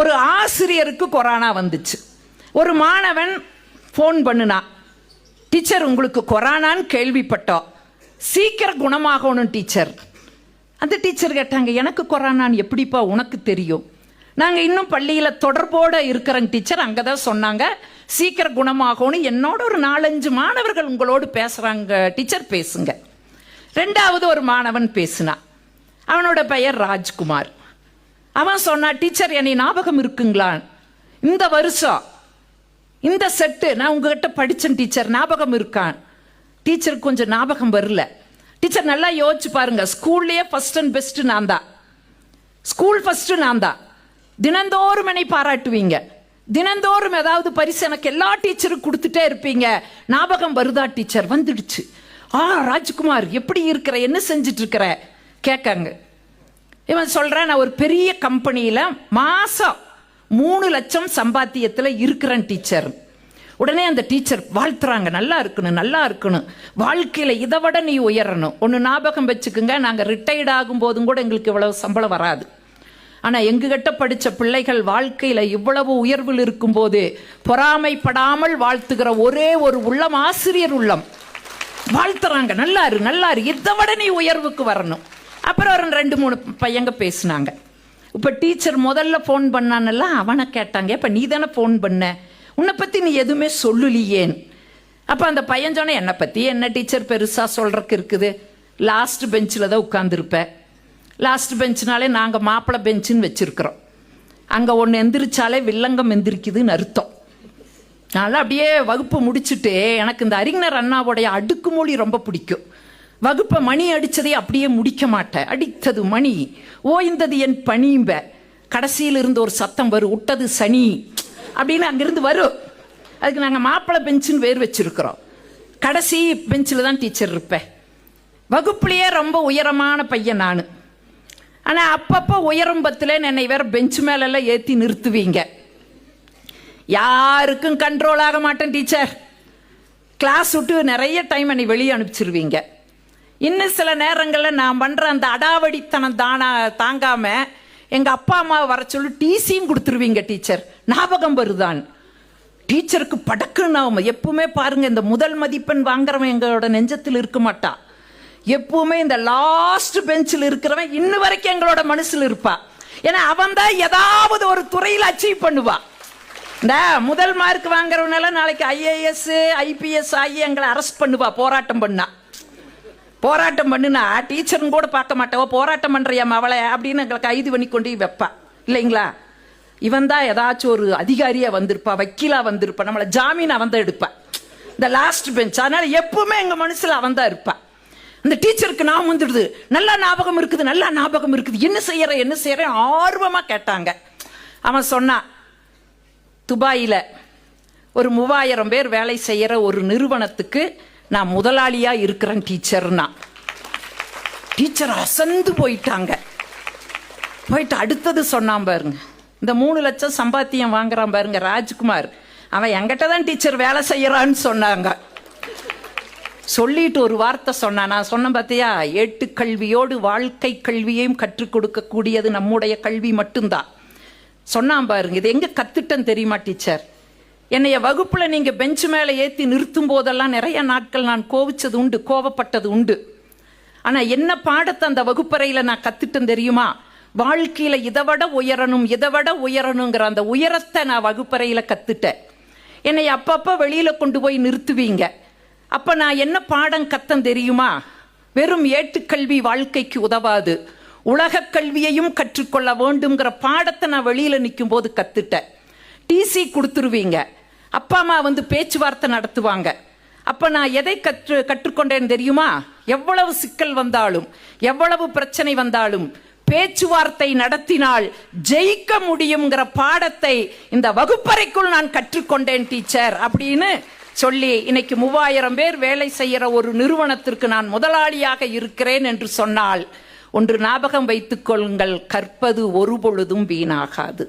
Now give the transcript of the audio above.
ஒரு ஆசிரியருக்கு கொரோனா வந்துச்சு. ஒரு மாணவன் ஃபோன் பண்ணுனா டீச்சர் உங்களுக்கு கொரோனான்னு கேள்விப்பட்டோம் சீக்கிரம் குணமாகணும் டீச்சர். அந்த டீச்சர் கேட்டாங்க எனக்கு கொரோனான்னு எப்படிப்பா உனக்கு தெரியும்? நாங்கள் இன்னும் பள்ளியில் தொடர்போடு இருக்கிறோங்க டீச்சர். அங்கே தான் சொன்னாங்க சீக்கிரம் குணமாகணும். என்னோட ஒரு நாலஞ்சு மாணவர்கள் உங்களோடு பேசுகிறாங்க டீச்சர் பேசுங்க. ரெண்டாவது ஒரு மாணவன் பேசினான் அவனோட பெயர் ராஜ்குமார். அவன் சொன்னான் டீச்சர் என்னை ஞாபகம் இருக்குங்களா? இந்த வருஷம் இந்த செட்டு நான் உங்ககிட்ட படித்தேன் டீச்சர். ஞாபகம் இருக்கான் டீச்சருக்கு கொஞ்சம் ஞாபகம் வரல. டீச்சர் நல்லா யோசிச்சு பாருங்க. ஸ்கூல்லையே ஃபர்ஸ்ட் அண்ட் பெஸ்ட் நான் தான் ஸ்கூல் ஃபர்ஸ்ட் நான் தான் தினந்தோறும் என்னை பாராட்டுவீங்க. தினந்தோறும் ஏதாவது பரிசு எனக்கு எல்லா டீச்சரும் கொடுத்துட்டே இருப்பீங்க. ஞாபகம் வருதா டீச்சர்? வந்துடுச்சு. ஆ ராஜ்குமார் எப்படி இருக்கிற? என்ன செஞ்சிட்டு இருக்கிற? கேட்காங்க. இவன் சொல்றான் நான் ஒரு பெரிய கம்பெனியில் மாசம் மூணு லட்சம் சம்பாத்தியத்தில் இருக்கிறேன் டீச்சர். உடனே அந்த டீச்சர் வாழ்த்துறாங்க நல்லா இருக்கணும் நல்லா இருக்கணும் வாழ்க்கையில் இதை விட நீ உயரணும். ஒன்று ஞாபகம் வச்சுக்கோங்க நாங்கள் ரிட்டையர்ட் ஆகும் போதும் கூட எங்களுக்கு இவ்வளவு சம்பளம் வராது. ஆனால் எங்ககிட்ட படித்த பிள்ளைகள் வாழ்க்கையில் இவ்வளவு உயர்வில் இருக்கும்போது பொறாமைப்படாமல் வாழ்த்துகிற ஒரே ஒரு உள்ளம் ஆசிரியர் உள்ளம். வாழ்த்துறாங்க நல்லா இரு நல்லா இரு. இதை விட நீ உயர்வுக்கு வரணும். அப்புறம் ஒரு ரெண்டு மூணு பையங்க பேசினாங்க. இப்போ டீச்சர் முதல்ல ஃபோன் பண்ணானல்ல அவனை கேட்டாங்க இப்போ நீ தானே ஃபோன் பண்ண? உன்னை பற்றி நீ எதுவுமே சொல்லலையேன் அப்போ அந்த பையன் சொன்ன என்னை பற்றி என்ன டீச்சர் பெருசாக சொல்கிறக்கு இருக்குது? லாஸ்ட் பெஞ்சில் தான் உட்காந்துருப்பேன் லாஸ்ட் பெஞ்ச்னாலே நாங்கள் மாப்பிள்ளை பெஞ்சுன்னு வச்சுருக்குறோம். அங்கே ஒன்று எந்திரிச்சாலே வில்லங்கம் எந்திரிக்குதுன்னு அர்த்தம். அதனால் அப்படியே வகுப்பு முடிச்சுட்டு எனக்கு இந்த அறிஞர் அண்ணாவுடைய அடுக்குமொழி ரொம்ப பிடிக்கும். வகுப்பை மணி அடித்ததை அப்படியே முடிக்க மாட்டேன் அடித்தது மணி. ஓய்ந்தது என் பணியும்ப கடைசியில் இருந்து ஒரு சத்தம் வரும் விட்டது சனி. அப்படின்னு அங்கிருந்து வரும் அதுக்கு நாங்கள் மாப்பிள்ளை பெஞ்சுன்னு வேறு வச்சுருக்குறோம். கடைசி பெஞ்சில் தான் டீச்சர் இருப்பேன். வகுப்புலேயே ரொம்ப உயரமான பையன் நான். ஆனால் அப்பப்போ உயரம் பத்தில் என்னை வேற பெஞ்ச் மேலெல்லாம் ஏற்றி நிறுத்துவீங்க. யாருக்கும் கண்ட்ரோல் ஆக மாட்டேன் டீச்சர். கிளாஸ் விட்டு நிறைய டைம் என்னை வெளியே அனுப்பிச்சிருவீங்க. இன்னும் சில நேரங்களில் நான் பண்ணுற அந்த அடாவடித்தனம் தானா தாங்காமல் எங்கள் அப்பா அம்மாவை வர சொல்லி டிசியும் கொடுத்துருவீங்க டீச்சர். ஞாபகம் வருதான். டீச்சருக்கு படக்குன்னு எப்பவுமே பாருங்க இந்த முதல் மதிப்பெண் வாங்குறவன் எங்களோட நெஞ்சத்தில் இருக்க மாட்டான் எப்பவுமே இந்த லாஸ்ட் பெஞ்சில் இருக்கிறவன் இன்ன வரைக்கும் எங்களோட மனசில் இருப்பா. ஏன்னா அவன் தான் ஏதாவது ஒரு துறையில் அச்சீவ் பண்ணுவான் இந்த முதல் மார்க் வாங்குறவனால நாளைக்கு ஐஏஎஸ் ஐபிஎஸ் ஆகி எங்களை அரெஸ்ட் பண்ணுவா போராட்டம் பண்ணா. போராட்டம் பண்ணுனா டீச்சரும் கூட பார்க்க மாட்டவோ போராட்டம் பண்ணுறியா அவளை அப்படின்னு எங்களை கைது பண்ணி கொண்டு வைப்பா. இல்லைங்களா? இவன் தான் ஏதாச்சும் ஒரு அதிகாரியாக வந்திருப்பா வக்கீலாக வந்திருப்பா நம்மளை ஜாமீன் அவன் தான் எடுப்பா. இந்த லாஸ்ட் பெஞ்ச் அதனால் எப்பவுமே எங்கள் மனசில் அவன் தான் இருப்பான் அந்த டீச்சருக்கு நான் வந்துடுது. நல்லா ஞாபகம் இருக்குது நல்லா ஞாபகம் இருக்குது. என்ன செய்யற என்ன செய்யற ஆர்வமாக கேட்டாங்க. அவன் சொன்னான் துபாயில் ஒரு மூவாயிரம் பேர் வேலை செய்கிற ஒரு நிறுவனத்துக்கு நான் முதலாளியா இருக்கிறேன் டீச்சர்னா. டீச்சர் அசந்து போயிட்டாங்க. போயிட்டு அடுத்தது சொன்னான் பாருங்க. இந்த மூணு லட்சம் சம்பாத்தியம் வாங்குறான் பாருங்க ராஜ்குமார். அவன் எங்கிட்ட தான் டீச்சர் வேலை செய்யறான்னு சொன்னாங்க. சொல்லிட்டு ஒரு வார்த்தை சொன்னான். நான் சொன்னேன் பார்த்தியா ஏட்டு கல்வியோடு வாழ்க்கை கல்வியையும் கற்றுக் கொடுக்கக்கூடியது நம்முடைய கல்வி மட்டும்தான். சொன்னான் பாருங்க இது எங்க கத்துட்டேன் தெரியுமா டீச்சர்? என்னைய வகுப்புல நீங்க பெஞ்ச் மேல ஏத்தி நிறுத்தும் போதெல்லாம் நிறைய நாட்கள் நான் கோவிச்சது உண்டு கோவப்பட்டது உண்டு. ஆனா என்ன பாடத்தை அந்த வகுப்பறையில நான் கத்துட்டேன் தெரியுமா? வாழ்க்கையில இதை விட உயரணும் இதை விட உயரணுங்கிற அந்த உயரத்தை நான் வகுப்பறையில கத்துட்டேன். என்னை அப்பப்ப வெளியில கொண்டு போய் நிறுத்துவீங்க. அப்ப நான் என்ன பாடம் கத்தம் தெரியுமா? வெறும் ஏட்டுக்கல்வி வாழ்க்கைக்கு உதவாது. உலக கல்வியையும் கற்றுக்கொள்ள வேண்டுங்கிற பாடத்தை நான் வெளியில நிற்கும் போது கத்துட்டேன் டிசி கொடுத்துருவீங்க. அப்பா அம்மா வந்து பேச்சுவார்த்தை நடத்துவாங்க. அப்போ நான் எதை கற்று கற்றுக்கொண்டேன் தெரியுமா? எவ்வளவு சிக்கல் வந்தாலும் எவ்வளவு பிரச்சனை வந்தாலும் பேச்சுவார்த்தை நடத்தினால் ஜெயிக்க முடியுங்கிற பாடத்தை இந்த வகுப்பறைக்குள் நான் கற்றுக்கொண்டேன் டீச்சர் அப்படின்னு சொல்லி இன்னைக்கு மூவாயிரம் பேர் வேலை செய்கிற ஒரு நிறுவனத்திற்கு நான் முதலாளியாக இருக்கிறேன் என்று சொன்னால் ஒன்று ஞாபகம் வைத்துக் கொள்ளுங்கள் கற்பது ஒரு பொழுதும் வீணாகாது.